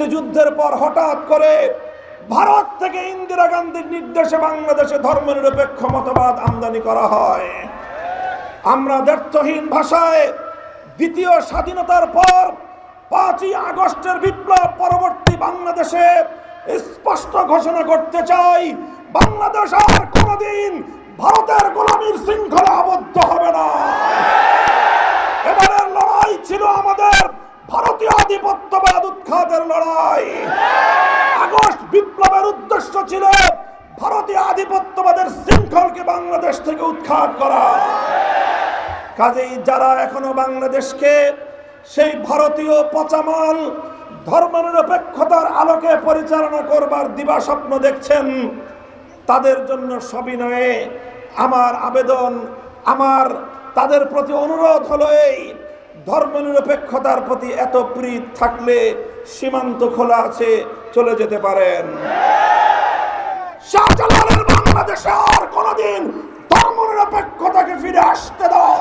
মুক্তিযুদ্ধের পর হঠাৎ করে ভারত থেকে ইন্দিরা গান্ধীর নির্দেশে বাংলাদেশে ধর্মনিরপেক্ষ মতবাদ আমদানি করা হয়। আমরা ব্যর্থহীন ভাষায় দ্বিতীয় স্বাধীনতার পর পাঁচই আগস্টের বিপ্লব পরবর্তী বাংলাদেশে স্পষ্ট ঘোষণা করতে চাই, বাংলাদেশ আর কোনোদিন ভারতের গোলামীর শৃঙ্খলা আবদ্ধ হবে না। এবারের লড়াই ছিল আমাদের ভারতীয় আধিপত্যবাদ উৎখাতের লড়াই। আগস্ট বিপ্লবের উদ্দেশ্য ছিল ভারতীয় আধিপত্যবাদের শৃঙ্খলকে বাংলাদেশ থেকে উৎখাত করা। কাজেই যারা এখনও বাংলাদেশকে সেই ভারতীয় পচামাল ধর্মনিরপেক্ষতার আলোকে পরিচালনা করবার দিবা স্বপ্ন দেখছেন, তাদের জন্য সবিনয়ে আমার আবেদন, আমার তাদের প্রতি অনুরোধ হলো এই ধর্মনিরপেক্ষতার প্রতি এত প্রীত থাকলে সীমান্ত খোলা আছে, চলে যেতে পারেন। শাহজালালের বাংলাদেশে আর কোনোদিন ধর্মনিরপেক্ষতাকে ফিরে আসতে দেওয়া